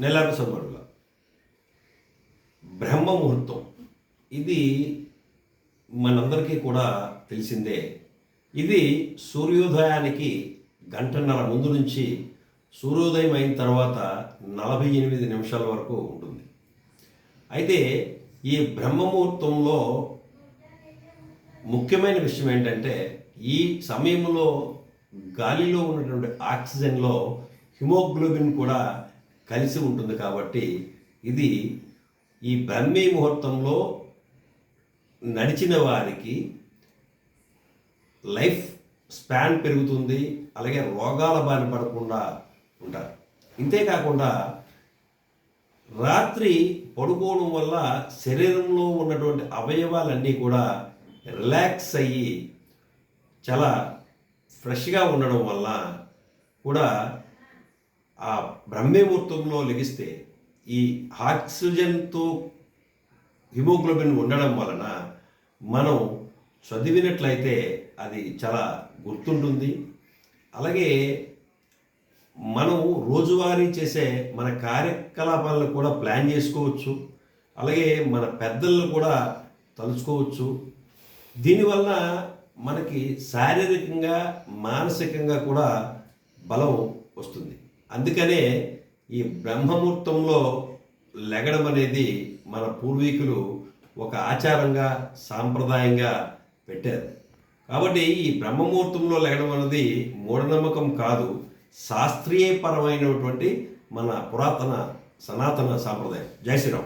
నెలారు సమ్మరుల బ్రహ్మ ముహూర్తం ఇది మనందరికీ కూడా తెలిసిందే. ఇది సూర్యోదయానికి గంటన్నర ముందు నుంచి సూర్యోదయం అయిన తర్వాత నలభై ఎనిమిది నిమిషాల వరకు ఉంటుంది. అయితే ఈ బ్రహ్మముహూర్తంలో ముఖ్యమైన విషయం ఏంటంటే ఈ సమయంలో గాలిలో ఉన్నటువంటి ఆక్సిజన్లో హిమోగ్లోబిన్ కూడా కలిసి ఉంటుంది కాబట్టి ఇది ఈ బ్రహ్మీ ముహూర్తంలో నడిచిన వారికి లైఫ్ స్పాన్ పెరుగుతుంది అలాగే రోగాల బారిన పడకుండా ఉంటారు. ఇంతేకాకుండా రాత్రి పడుకోవడం వల్ల శరీరంలో ఉన్నటువంటి అవయవాలన్నీ కూడా రిలాక్స్ అయ్యి చాలా ఫ్రెష్గా ఉండడం వల్ల కూడా ఆ బ్రహ్మముహూర్తంలో లెగిస్తే ఈ ఆక్సిజన్తో హిమోగ్లోబిన్ ఉండడం వలన మనం చదివినట్లయితే అది చాలా గుర్తుంటుంది. అలాగే మనం రోజువారీ చేసే మన కార్యకలాపాలను కూడా ప్లాన్ చేసుకోవచ్చు. అలాగే మన పెద్దలను కూడా తలుచుకోవచ్చు. దీనివల్ల మనకి శారీరకంగా మానసికంగా కూడా బలం వస్తుంది. అందుకనే ఈ బ్రహ్మముహూర్తంలో లెగడం అనేది మన పూర్వీకులు ఒక ఆచారంగా సాంప్రదాయంగా పెట్టారు. కాబట్టి ఈ బ్రహ్మముహూర్తంలో లెగడం అనేది మూఢనమ్మకం కాదు శాస్త్రీయపరమైనటువంటి మన పురాతన సనాతన సాంప్రదాయం. జై శ్రీరామ్.